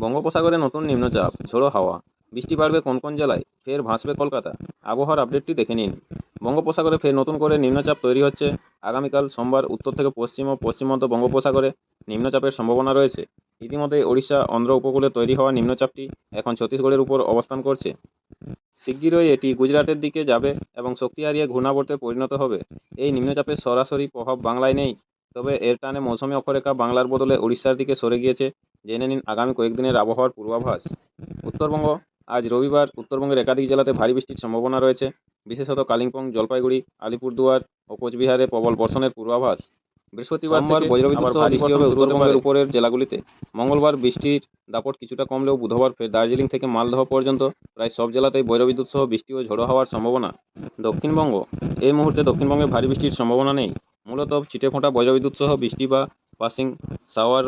বঙ্গোপসাগরে নতুন নিম্নচাপ, ঝোড়ো হাওয়া, বৃষ্টি বাড়বে কোন কোন জেলায়, ফের ভাসবে কলকাতা। আবহাওয়ার আপডেটটি দেখে নিন। বঙ্গোপসাগরে ফের নতুন করে নিম্নচাপ তৈরি হচ্ছে। আগামীকাল সোমবার উত্তর থেকে পশ্চিম ও পশ্চিম মধ্য বঙ্গোপসাগরে নিম্নচাপের সম্ভাবনা রয়েছে। ইতিমধ্যে ওড়িশা অন্ধ্র উপকূলে তৈরি হওয়া নিম্নচাপটি এখন ছত্তিশগড়ের উপর অবস্থান করছে। শিগগিরই এটি গুজরাটের দিকে যাবে এবং শক্তি হারিয়ে ঘূর্ণাবর্তে পরিণত হবে। এই নিম্নচাপের সরাসরি প্রভাব বাংলায় নেই। তবে এর টানে মৌসুমী অক্ষরেখা বাংলার বদলে উড়িষ্যার দিকে সরে গিয়েছে। জেনে নিন আগামী কয়েকদিনের আবহাওয়ার পূর্বাভাস। উত্তরবঙ্গ আজ রবিবার উত্তরবঙ্গের একাধিক জেলাতে ভারী বৃষ্টির সম্ভাবনা রয়েছে। বিশেষত কালিম্পং জলপাইগুড়ি আলিপুরদুয়ার ও কোচবিহারে প্রবল বর্ষণের পূর্বাভাস। বৃহস্পতিবার বৃষ্টি হবে উত্তরবঙ্গের উপরের জেলাগুলিতে মঙ্গলবার বৃষ্টির দাপট কিছুটা কমলেও বুধবার ফের দার্জিলিং থেকে মালদহ পর্যন্ত প্রায় সব জেলাতেই বজ্রবিদ্যুৎ সহ বৃষ্টি ও ঝোড়ো হওয়ার সম্ভাবনা। দক্ষিণবঙ্গ এই মুহূর্তে দক্ষিণবঙ্গে ভারী বৃষ্টির সম্ভাবনা নেই। মূলত ছিটেফোঁটা বজ্রবিদ্যুৎ সহ বৃষ্টি বা পাসিং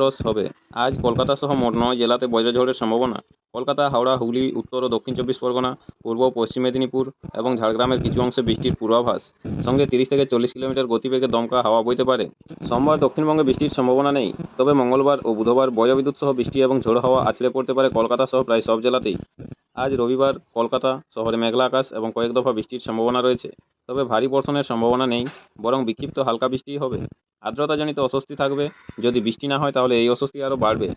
রস হবে। আজ কলকাতা সহ মোট নয় জেলাতে বজ্রঝড়ের সম্ভাবনা। কলকাতা, হাওড়া, হুগলি, উত্তর ও দক্ষিণ চব্বিশ পরগনা, পূর্ব পশ্চিম মেদিনীপুর এবং ঝাড়গ্রামের কিছু অংশে বৃষ্টির পূর্বাভাস। সঙ্গে তিরিশ থেকে চল্লিশ কিলোমিটার গতিবেগে দমকা হাওয়া বইতে পারে। সোমবার দক্ষিণবঙ্গে বৃষ্টির সম্ভাবনা নেই, তবে মঙ্গলবার ও বুধবার বজ্রবিদ্যুৎ সহ বৃষ্টি এবং ঝোড়ো হাওয়া আছড়ে পড়তে পারে কলকাতা সহ প্রায় সব জেলাতেই। আজ রবিবার কলকাতা, শহরে মেঘলা আকাশ এবং কয়েক দফা বৃষ্টির সম্ভাবনা রয়েছে। তবে ভারী বর্ষণের সম্ভাবনা নেই, বরং বিক্ষিপ্ত হালকা বৃষ্টিই হবে। আর্দ্রতাজনিত অস্বস্তি থাকবে। যদি বৃষ্টি না হয় তাহলে এই অস্বস্তি আরও বাড়বে।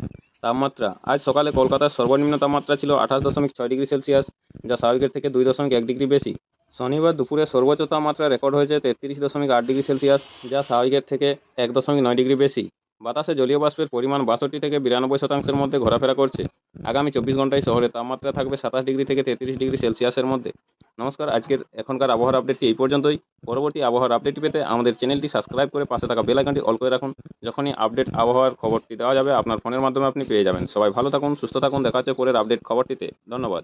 তাপমাত্রা, আজ সকালে কলকাতার সর্বনিম্ন তাপমাত্রা ছিল আঠাশ দশমিক ছয় ডিগ্রি সেলসিয়াস, যা স্বাভাবিকের থেকে দুই দশমিক এক ডিগ্রি বেশি। শনিবার দুপুরে সর্বোচ্চ তাপমাত্রা রেকর্ড হয়েছে তেত্রিশ দশমিক আট ডিগ্রি সেলসিয়াস, যা স্বাভাবিকের থেকে এক দশমিক নয় ডিগ্রি বেশি। বাতাসে জলীয় বাষ্পের পরিমাণ বাষট্টি থেকে বিরানব্বই শতাংশের মধ্যে ঘোরাফেরা করছে। আগামী চব্বিশ ঘন্টায় শহরে তাপমাত্রা থাকবে সাতাশ ডিগ্রি থেকে তেত্রিশ ডিগ্রি সেলসিয়াসের মধ্যে। নমস্কার, আজকের এখনকার আবহাওয়ার আপডেটটি এই পর্যন্তই। পরবর্তী আবহাওয়ার আপডেটটি পেতে আমাদের চ্যানেলটি সাবস্ক্রাইব করে পাশে থাকা বেল আইকনটি অল করে রাখুন। যখনই আপডেট আবহাওয়ার খবরটি দেওয়া যাবে, আপনার ফোনের মাধ্যমে আপনি পেয়ে যাবেন। সবাই ভালো থাকুন, সুস্থ থাকুন। দেখা হচ্ছে পরের আপডেট খবরটিতে। ধন্যবাদ।